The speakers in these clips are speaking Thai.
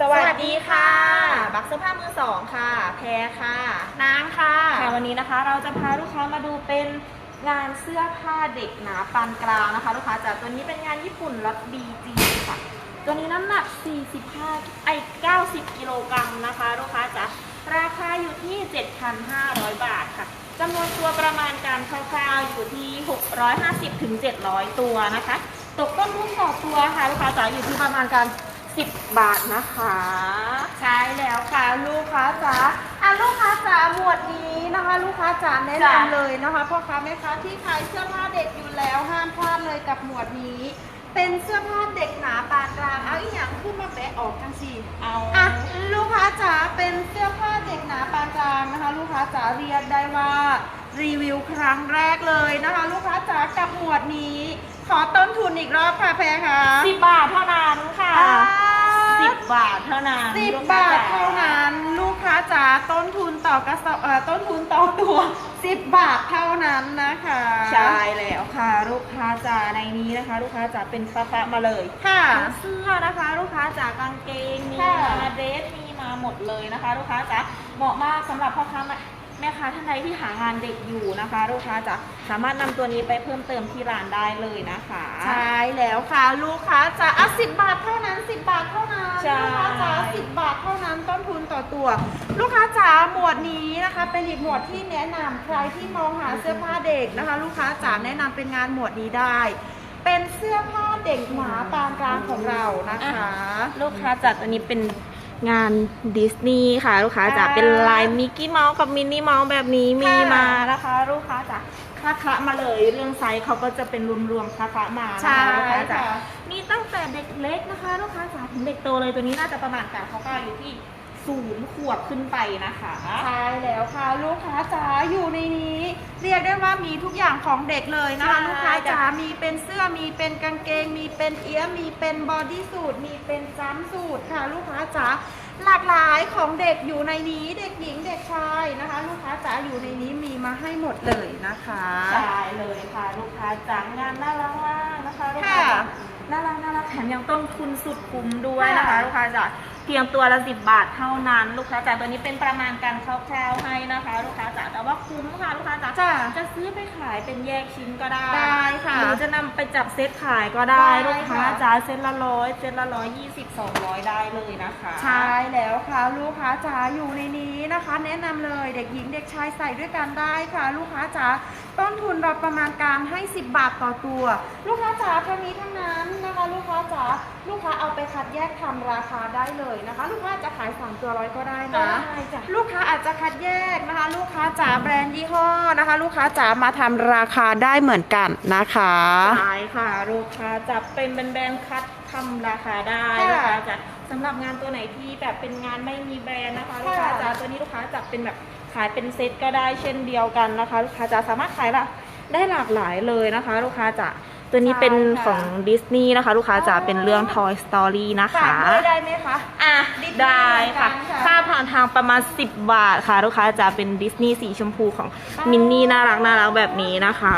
สวัสดีค่ะ บักเสื้อผ้ามือสองค่ะ แพรค่ะนางค่ะค่ะ วันนี้นะคะเราจะพาลูกค้ามาดูเป็นงานเสื้อผ้าเด็กหนาปานกลางนะคะ ลูกค้าจากตัวนี้เป็นงานญี่ปุ่นล็อต BG ค่ะ ตัวนี้น้ำหนัก 45 ไอ้90 กิโลกรัมนะคะ ลูกค้าจะราคาอยู่ที่ 7,500 บาทค่ะจำนวนตัวประมาณการคร่าวๆอยู่ที่ 650ถึง700 ตัวนะคะ ตกต้นทุนต่อตัวค่ะ ลูกค้าจ๋าอยู่ที่ประมาณการ 10 บาทนะคะ ใช่แล้วค่ะลูกค้าจ๋าอะลูกค้าจ๋าหมวดนี้นะคะ ลูกค้าจ๋าแนะจ้ะนำเลยนะคะพ่อค้าแม่ค้าที่ขายเสื้อผ้าเด็กอยู่แล้วห้ามพลาดเลยกับหมวดนี้ เป็นเสื้อผ้าเด็กหนาปานกลางเอาอีกอย่างขึ้นมาแบะออกกันสิเอาอะลูกค้าจ๋าเป็นเสื้อผ้าเด็กหนาปานกลางนะคะ ลูกค้าจ๋าเรียกได้ว่ารีวิวครั้งแรกเลยนะคะ ลูกค้าจ๋ากับหมวดนี้ ขอต้นทุนอีกรอบค่ะแพรค่ะสิบบาทเท่านั้นค่ะอ่า สิบบาทเท่านั้นสิบลูกค้บาทจ๋เท่านั้นลูกค้าจ๋าต้นทุนต่อกระสอบเอ่อต้นทุนต่อตัวสิบบาทเท่านั้นนะคะใช่แล้วค่ะ ลูกค้าจ๋าในนี้นะคะ ลูกค้าจ๋าเป็นฟ้าฟ้ามาเลยค่ะ ทั้งเสื้อนะคะ ลูกค้าจ๋ากางเกงมีค่ะ มาเดรสมีมาหมดเลยนะคะ ลูกค้าจ๋าเหมาะมากสำหรับพ่อค้าแม่ ค้าท่านใดที่หางานเด็กอยู่นะคะ ลูกค้าจ๋าสามารถนำตัวนี้ไปเพิ่มเติมที่ร้านได้เลยนะคะ ใช่แล้วค่ะ ลูกค้าจ๋าอะสิบบาทเท่านั้นสิบบาทเท่านั้นใช่ ลูกค้าจ๋าสิบบาทเท่านั้นต้นทุนต่อตัว ลูกค้าจ๋าหมวดนี้นะคะ เป็นอีกหมวดที่แนะนำใครที่มองหาเสื้อผ้าเด็กนะคะ ลูกค้าจ๋าแนะนำเป็นงานหมวดนี้ได้ เป็นเสื้อผ้าเด็กหนาปานกลางของเรานะคะ ลูกค้าจ๋าตัวนี้เป็น งานดิสนีย์ค่ะลูกค้าจ๋าอ่าเป็นลายมิกกี้เมาส์กับมินนี่เมาส์แบบนี้มีค่ะมานะคะ ลูกค้าจ๋าคละคละมาเลยเรื่องไซส์เขาก็จะเป็นรวมๆคละคละมานะใช่คะลูกค้าจ๋าค่ะมีตั้งแต่เด็กเล็กนะคะ ลูกค้าจ๋าถึงเด็กโตเลยตัวนี้น่าจะประมาณการเขาก็อยู่ที่ ศูนย์ขวบขึ้นไปนะคะ ใช่แล้วค่ะลูกค้าจ๋าอยู่ในนี้ เรียกได้ว่ามีทุกอย่างของเด็กเลยนะคะ ใช่ลูกค้าจ๋ามีเป็นเสื้อมีเป็นกางเกง มีเป็นเอี้ยมมีเป็นบอดี้สูทมีเป็นจัมป์สูทค่ะ ลูกค้าจ๋าหลากหลายของเด็กอยู่ในนี้เด็กหญิงเด็กชายนะคะ ลูกค้าจ๋าอยู่ในนี้มีมาให้หมดเลยนะคะใช่เลยค่ะลูกค้าจ๋างานน่ารักมากนะคะลูกค้าค่ะจ๋าน่ารักน่ารักแถมยังต้นทุนสุดคุ้มด้วยนะคะค่ะ ลูกค้าจ๋า เพียงตัวละสิบบาทเท่านั้น ลูกค้าจ๋าตัวนี้เป็นประมาณการคร่าวๆให้นะคะ ลูกค้าจ๋าแต่ว่าคุ้มค่ะลูกค้าจ๋าจ้าจะซื้อไปขายเป็นแยกชิ้นก็ได้ได้ค่ะหรือจะนำไปจับเซตขายก็ได้ ได้ลูกค้าค่ะจ๋าเซตละร้อยเซตละร้อยยี่สิบสองร้อยได้เลยนะคะใช่แล้วค่ะ ลูกค้าจ๋าอยู่ในนี้นะคะ แนะนำเลยเด็กหญิงเด็กชายใส่ด้วยกันได้ค่ะ ลูกค้าจ๋าต้นทุนเราประมาณการให้ 10 บาทต่อตัว ลูกค้าจ๋าทั้งนี้ทั้งนั้นนะคะ ลูกค้าจ๋าลูกค้าเอาไปคัดแยกทำราคาได้เลยนะคะ ลูกค้าจะขายสามตัวร้อยก็ได้ก็นะได้จ้ะลูกค้าอาจจะคัดแยกนะคะ ลูกค้าจ๋าแบรนด์ยี่ห้อนะคะ ลูกค้าจ๋ามาทำราคาได้เหมือนกันนะคะใช่ค่ะ ลูกค้าจะเป็นแบรนด์คัดทำราคาได้ค่ะลูกค้าจะสำหรับงานตัวไหนที่แบบเป็นงานไม่มีแบรนด์นะคะ ลูกค้าจะตัวนี้ลูกค้าจะเป็นแบบ ขายเป็นเซตก็ได้เช่นเดียวกันนะคะ ลูกค้าจะสามารถขายละได้หลากหลายเลยนะคะ ลูกค้าจะตัวนี้เป็นของดิสนีย์นะคะ ลูกค้าจะเป็นเรื่อง Toy Story นะฝากคะด้วยได้ไหมคะอะดิสนีย์ได้ค่ะเหมือนกันค่ะ ค่าผ่านทางประมาณ 10 บาทค่ะ ลูกค้าจะเป็นดิสนีย์สีชมพูของมินนี่น่ารักน่ารักแบบนี้นะคะ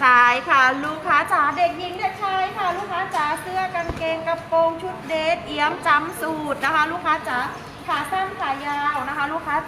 ใช่ค่ะ ลูกค้าจ๋าเด็กหญิงเด็กชายค่ะ ลูกค้าจ๋าเสื้อกางเกงกระโปรงชุดเดทเอี้ยมจำสูตรนะคะ ลูกค้าจ๋าขาสั้นขายาวนะคะลูกค้า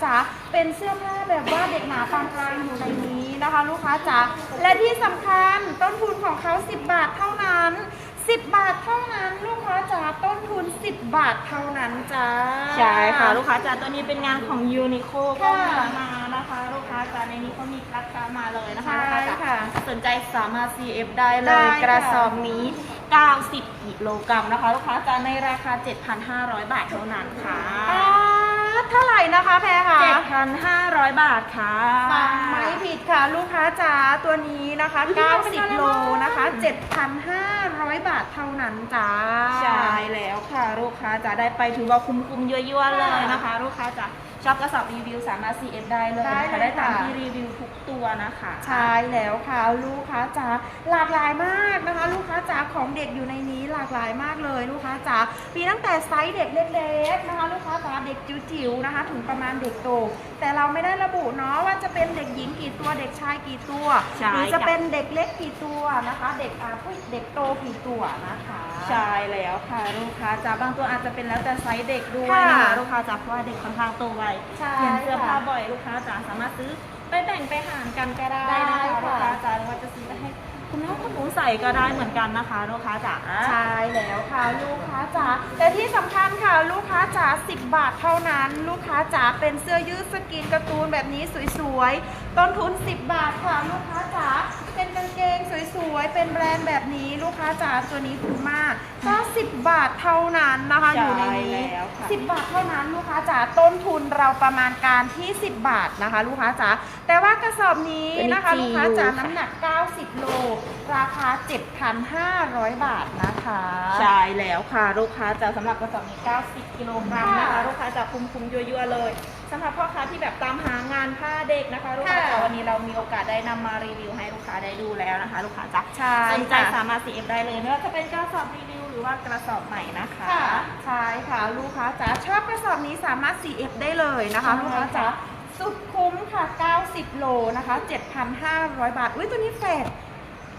จ๋าเป็นเสื้อผ้าแบบว่าเด็กหนาปานกลางอยู่ในนี้นะคะ ลูกค้าจ๋าและที่สำคัญต้นทุนของเขา 10 บาทเท่านั้น 10 บาทเท่านั้นลูกค้าจ๋าต้นทุน 10 บาทเท่านั้นจ้าใช่ค่ะ ลูกค้าจ๋าตัวนี้เป็นงานของยูนิโคก็ค่ะมานะคะ ลูกค้าจ๋าในนี้เขามีราคามาเลยนะคะใช่ลูกค้าจ๋าค่ะสนใจสามารถ CF ได้เลได้ยค่ะกระสอบนี้90กิโลกรัมนะคะ ลูกค้าจ๋าในราคา 7,500 บาทเท่านั้นค่ะ อ่าเท่าไหร่นะคะแพรคะ7,500 บาทค่ะฟังไม่ผิดค่ะลูกค้าจ๋าตัวนี้นะคะ 90 โลนะคะ 7,500 บาทเท่านั้นจ้าใช่แล้วค่ะ ลูกค้าจะได้ไปถือว่าคุ้มๆยั่วๆเลยนะคะ ลูกค้าจะ ชอบกระสอบรีวิวสามารถ CF ได้เลยได้นะคะเลยได้ตามค่ะที่รีวิวทุกตัวนะคะ ใช่แล้วค่ะลูกค้าจ๋าหลากหลายมากนะคะ ลูกค้าจ๋าของเด็กอยู่ในนี้หลากหลายมากเลยลูกค้าจ๋ามีตั้งแต่ไซส์เด็กเล็กๆนะคะ ลูกค้าจ๋าเด็กจิ๋วๆนะคะ ถึงประมาณเด็กโต แต่เราไม่ได้ระบุเนาะว่าจะเป็นเด็กหญิงกี่ตัวเด็กชายกี่ตัวใช่หรือจะจ้ะเป็นเด็กเล็กกี่ตัวนะคะ เด็กอ่าผู้เด็กโตกี่ตัวนะคะ ใช่แล้วค่ะลูกค้าจ๋าบางตัวอาจจะเป็นแล้วแต่ไซส์เด็กด้วยค่ะ นะคะลูกค้าจ๋าเพราะว่าเด็กค่อนข้างโตไวใช่เปลี่ยนเสื้อผ้าค่ะบ่อยลูกค้าจ๋าสามารถซื้อไปแบ่งไปหารกันก็ได้ได้นะคะค่ะ ลูกค้าจ๋าหรือว่าจะซื้อไปให้คุณน้องคุณหนูใส่ก็ได้เหมือนกันนะคะลูกค้าจ๋า ใช่แล้วค่ะลูกค้าจ๋าแต่ที่สำคัญค่ะลูกค้าจ๋า10 บาทเท่านั้น ลูกค้าจ๋าเป็นเสื้อยืดสกรีนการ์ตูนแบบนี้สวยๆ ต้นทุน 10 บาทค่ะลูกค้าจ๋าเป็นกางเกงสวยๆ เป็นแบรนด์แบบนี้ลูกค้าจ๋าตัวนี้คุ้มมากก็10 บาทเท่านั้นนะคะอยู่ในนี้ใช่แล้วค่ะ 10 บาทเท่านั้นลูกค้าจ๋า ต้นทุนเราประมาณการที่ 10 บาทนะคะ ลูกค้าจ๋าแต่ว่ากระสอบนี้นะคะตัวนี้ลูกค้าจ๋า GU น้ำหนัก 90 โล ราคา 7,500 บาทนะคะใช่แล้วค่ะ ลูกค้าจ๋าสำหรับกระสอบนี้ 90 กิโลกรัมนะคะค่ะลูกค้าจ๋าคุ้มๆยั่วๆเลยสำหรับพ่อค้าที่แบบตามหางานผ้าเด็กนะคะ ลูกค้าจ๋าค่ะวันนี้เรามีโอกาสได้นำมารีวิวให้ลูกค้าได้ดูแล้วนะคะ ลูกค้าจ๋าใช่สนใจค่ะสามารถ CF ได้เลยไม่ว่าจะเป็นกระสอบรีวิว หรือว่ากระสอบใหม่นะคะค่ะใช่ค่ะลูกค้าจ๋าชอบกระสอบนี้สามารถ CF ได้เลยนะคะใช่ลูกค้าจ๋าสุดคุ้มค่ะ 90 โลนะคะ 7,500 บาท อุ้ยตัวนี้แฝด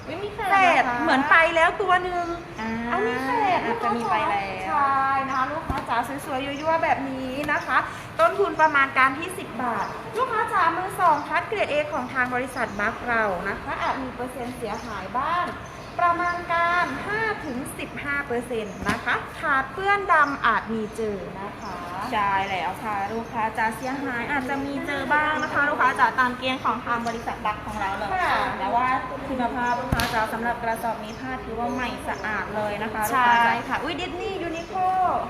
ไม่มีแฟแฝดนะคะเหมือนไปแล้วตัวหนึ่งอ่าอันนี้แฝดอาจจะมีไปแล้ว ใช่นะคะลูกค้าจ๋าสวยๆยั่วๆแบบนี้นะคะ ต้นทุนประมาณการที่ 10 บาท ลูกค้าจ๋ามือสองคัดเกรด A ของทางบริษัทบัคเรานะคะอาจมีเปอร์เซ็นต์เสียหายบ้าง ประมาณการ 5-15%นะคะ ขาดเปื้อนดำอาจมีเจอนะคะ ใช่แล้วค่ะ ลูกค้าจะเสียหายอาจจะมีเจอบ้างนะคะ จ๋าตามเกณฑ์ของทางบริษัทบักของเราเลยค่ะแต่ว่าคุณภาพลูกค้าจ๋าสำหรับกระสอบนี้ผ้าถือว่าใหม่สะอาดเลยนะคะลูกใช่ค้าจ๋าค่ะ อุ้ยดิสนีย์ยูนิโค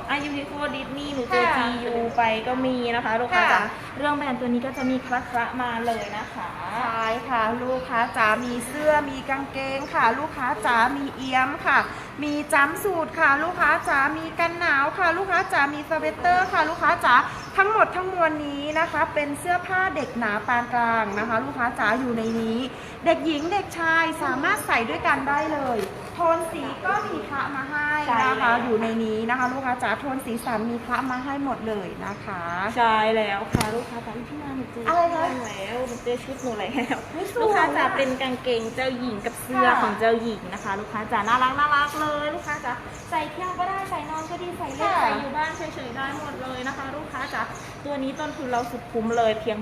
อายูนิโคดิสนีย์หรือเจอค่ะ GU ไปก็มีนะคะลูกค้าจ๋าค่ะเรื่องแบรนด์ตัวนี้ก็จะมีคละคละๆมาเลยนะคะใช่ค่ะลูกค้าจ๋ามีเสื้อมีกางเกงค่ะ ลูกค้าจ๋ามีเอี้ยมค่ะ มีจัมป์สูทค่ะ ลูกค้าจ๋ามีกันหนาวค่ะ ลูกค้าจ๋ามีสเวตเตอร์ค่ะ ลูกค้าจ๋าทั้งหมดทั้งมวลนี้นะคะ เป็นเสื้อผ้าเด็กหนาปานกลางนะคะ ลูกค้าจ๋าอยู่ในนี้ เด็กหญิงเด็กชายสามารถใส่ด้วยกันได้เลยโทนสีก็มีพระมาให้ใช่นะแล้คะ ว อยู่ในนี้นะคะ ลูกค้าจ๋าโทนสีสันมีพระมาให้หมดเลยนะคะ ใช่แล้วค่ะลูกค้าจ๋าพี่นาหนูเจออะไรนะชุดแล้วหนูเจอชุดหนูแล้วเฮ้ยสวยลูกค้าจ๋าอะเป็นกางเกงเจ้าหญิงกับเสื้อค่ะ ของเจ้าหญิงนะคะ ลูกค้าจ๋าน่ารักน่ารักเลยลูกค้าจ๋าใส่เที่ยวก็ได้ใส่นอนก็ดีใส่เล่นค่ะ ใส่อยู่บ้านเฉยๆได้หมดเลยนะคะ ลูกค้าจ๋าตัวนี้ต้นทุนเราสุดคุ้มเลยเพียง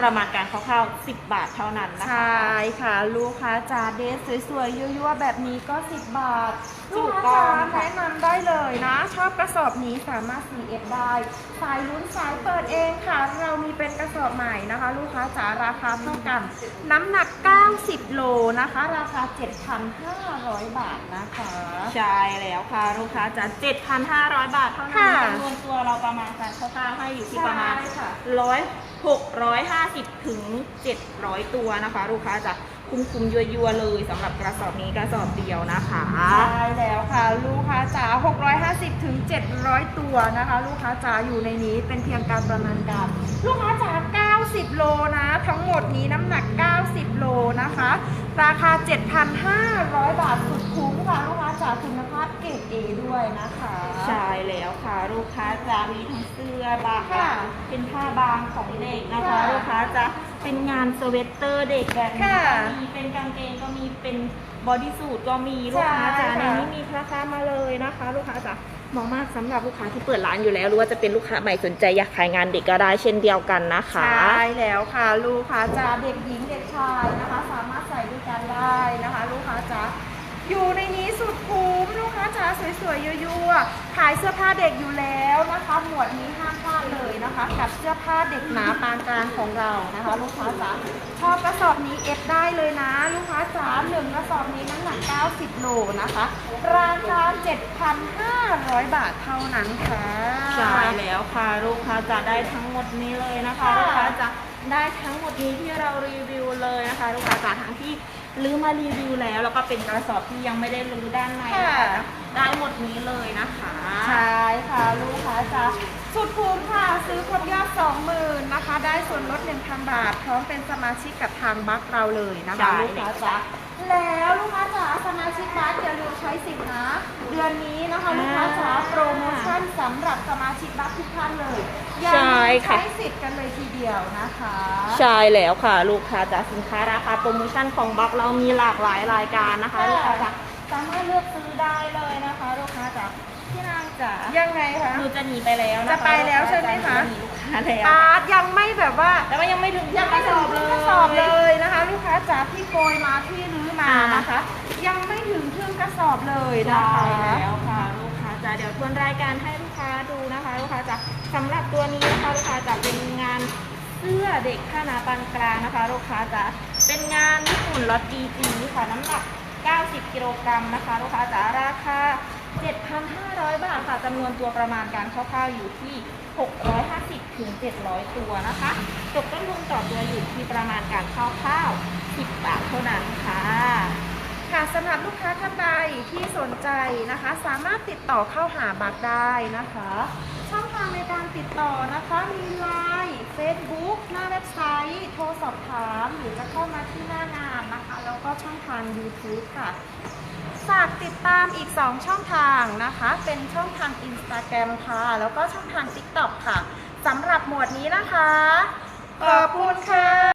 ประมาณการคร่าวๆ 10 บาทเท่านั้นนะใช่ค่ะ ลูกค้าจ๋าเดซสสวยๆยั่วๆแบบนี้ก็ 10 บาท ลูกกต้ค้าองจ๋าค่ะแนะนำได้เลยนะ ชอบกระสอบนี้สามารถ CF ได้ สายลุ้นสายเปิดเองค่ะ เรามีเป็นกระสอบใหม่นะคะ ลูกค้าจ๋าราคาเท่ากัน น้ำหนัก 90 โลนะคะ ราคา 7,500 บาทนะคะ ใช่แล้วค่ะ ลูกค้าจ๋า7,500 บาทเท่านั้นค่ะจำนวนตัวเราประมาณการคร่าวๆให้อยู่ที่ประมาณใช่ค่ะร้อยหกร้อยห้าสิบถึงเจ็ดร้อยตัวนะคะ ลูกค้าจะ คุ้มคุ้มๆยัวๆเลยสำหรับกระสอบนี้กระสอบเดียวนะคะใช่แล้วค่ะ ลูกค้าจ๋า650ถึง700 ตัวนะคะ ลูกค้าจ๋าอยู่ในนี้เป็นเพียงการประมาณการลูกค้าจ๋า90 โลนะ ทั้งหมดนี้น้ำหนัก 90 โลนะคะ ราคา 7,500 บาทสุดคุ้มค่ะ ลูกค้าจ๋าคุณภาพเกรด A ด้วยนะคะ ใช่แล้วค่ะ ลูกค้าจะมีทั้งเสื้อบางค่ะเป็นผ้าบางของเด็กนะคะค่ะลูกค้าจะ เป็นงานสเวตเตอร์เด็กแบบนี้ค่ะก็มีเป็นกางเกงก็มีเป็นบอดี้สูทก็มีลูกค้าใช่จ๋าในค่ะ นี้มีราคามาเลยนะคะ ลูกค้าจ๋าเหมาะมากสำหรับลูกค้าที่เปิดร้านอยู่แล้ว หรือว่าจะเป็นลูกค้าใหม่สนใจอยากขายงานเด็กก็ได้เช่นเดียวกันนะคะ ใช่แล้วค่ะ ลูกค้าจ๋าเด็กหญิงเด็กชายนะคะ สามารถใส่ด้วยกันได้นะคะ ลูกค้าจ๋า อยู่ในนี้สุดคุ้มลูกค้าจ๋าสวยๆยั่วๆขายเสื้อผ้าเด็กอยู่แล้วนะคะ หมวดนี้ห้ามพลาดเลยนะคะ กับเสื้อผ้าเด็กหนาปานกลางของเรานะคะ ลูกค้าจ๋าชอบกระสอบนี้เอฟได้เลยนะ ลูกค้าจ๋าหนึ่งกระสอบนี้น้ำหนัก 90 โลนะคะ ราคา 7,500 บาทเท่านั้นค่ะใช่แล้วค่ะลูกค้าจะได้ทั้งหมดนี้เลยนะคะค่ะลูกค้าจะได้ทั้งหมดนี้ที่เรารีวิวเลยนะคะ ลูกค้าจะทั้งที่ รื้อมารีวิวแล้ว แล้วก็เป็นกระสอบที่ยังไม่ได้รื้อด้านในนะคะได้หมดนี้เลยนะคะใช่ค่ะลูกค้าจ๋าสุดคุ้มค่ะ ซื้อครบยอด 20,000นะคะ ได้ส่วนลด 1,000 บาท พร้อมเป็นสมาชิกกับทางบัคเราเลยนะคะลูกค้าจ๋าแล้วลูกค้าจ๋าสมาชิกบัคอย่าลืมใช้สิทธิ์นะ เดือนนี้นะคะ ลูกค้าจ๋าโปรโมชั่นสำหรับสมาชิกบัคทุกท่านเลย อย่าลืมใช้สิทธิ์กันเลยทีเดียวนะคะใช่แล้วค่ะ ลูกค้าจะสินค้าราคาโปรโมชั่นของบัคเรามีหลากหลายรายการนะคะค่ะลูกค้าจะสามารถเลือกซื้อได้เลยนะคะลูกค้าจ๋าพี่นางจ๋ายังไงคะ หนูจะหนีไปแล้วนะคะจะไปแล้วใช่ไหมคะจหนีลูกค้าแล้วอาร์ตยังไม่แบบว่าแต่ว่ายังไม่ถึงยังไม่กถึระงสอบเลยกระสอบเลยนะคะ ลูกค้าจ๋าที่โกยมาที่รื้อมานะคะ ยังไม่ถึงครึ่งกระสอบเลยนะใช่คะ แล้วค่ะ ลูกค้าจ๋าเดี๋ยวทวนรายการให้ลูก ค้าดูนะคะลูกค้าจ๋าสำหรับตัวนี้นะคะลูกค้าจ๋าเป็นงานเสื้อเด็กผ้าหนาปานกลางนะคะ ลูกค้าจ๋าเป็นงานญี่ปุ่นล็อตดีจีค่ะน้ำหนัก 90 กิโลกรัมนะคะ ลูกค้าจ๋าราคา 7,500 บาทค่ะจำนวนตัวประมาณการคร่าวๆอยู่ที่ 650ถึง700 ตัวนะคะจบต้นทุนต่อตัวอยู่ที่ประมาณการคร่าวๆ10 บาทเท่านั้นค่ะ ค่ะสำหรับลูกค้าท่านใดที่สนใจนะคะ สามารถติดต่อเข้าหาบักได้นะคะ ช่องทางในการติดต่อนะคะมีไลน์เฟซบุ๊กหน้าเว็บไซต์ โทรสอบถาม หรือจะเข้ามาที่หน้างานนะคะ แล้วก็ช่องทาง YouTube ค่ะฝากติดตามอีก 2 ช่องทางนะคะ เป็นช่องทาง Instagram ค่ะ แล้วก็ช่องทาง TikTok ค่ะสำหรับหมวดนี้นะคะ ขอบคุณค่ะ